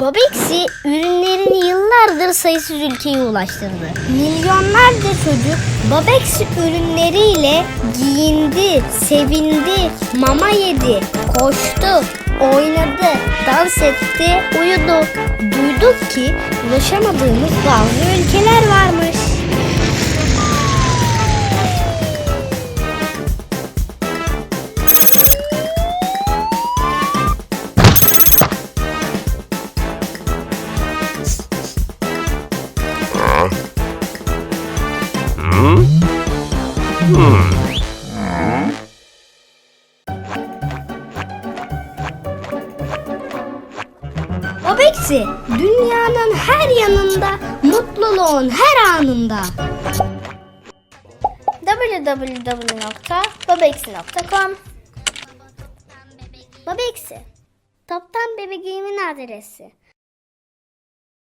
Babexi ürünlerini yıllardır sayısız ülkeye ulaştırdı. Milyonlarca çocuk Babexi ürünleriyle giyindi, sevindi, mama yedi, koştu, oynadı, dans etti, uyudu. Duyduk ki ulaşamadığımız bazı ülkeler Babexi dünyanın her yanında, mutluluğun her anında. www.babexi.com Babexi Toptan bebeğimin adresi